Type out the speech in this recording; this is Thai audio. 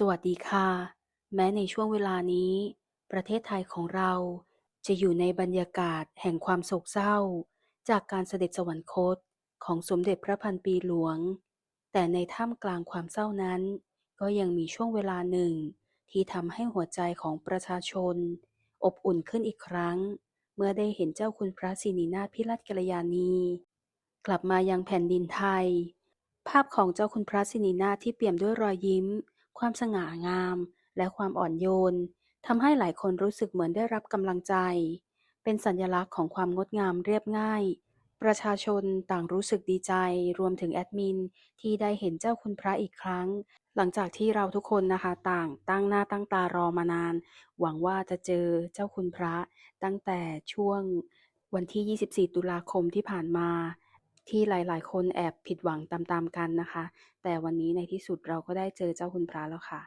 สวัสดีค่ะ แม้ในช่วงเวลานี้ ประเทศไทยของเราจะอยู่ในบรรยากาศแห่งความโศกเศร้า จากการเสด็จสวรรคตของสมเด็จพระพันปีหลวง แต่ในท่ามกลางความเศร้านั้น ก็ยังมีช่วงเวลาหนึ่ง ที่ทำให้หัวใจของประชาชน อบอุ่นขึ้นอีกครั้ง เมื่อได้เห็นเจ้าคุณพระสิรินาถพิรัตกัลยาณี กลับมายังแผ่นดินไทย ภาพของเจ้าคุณพระสิรินาถที่เปี่ยมด้วยรอยยิ้ม ความสง่างาม และความอ่อนโยนทำให้หลายคนรู้สึกเหมือนได้รับกำลังใจ เป็นสัญลักษณ์ของความงดงามเรียบง่าย ประชาชนต่างรู้สึกดีใจ รวมถึงแอดมิน ที่ได้เห็นเจ้าคุณพระอีกครั้ง หลังจากที่เราทุกคนนะคะต่างตั้งหน้าตั้งตารอมานาน หวังว่าจะเจอเจ้าคุณพระตั้งแต่ช่วงวันที่ 24 ตุลาคมที่ผ่านมา ที่หลายๆ คนแอบผิดหวังตามๆกันนะคะ แต่วันนี้ในที่สุดเราก็ได้เจอเจ้าคุณพระแล้วค่ะ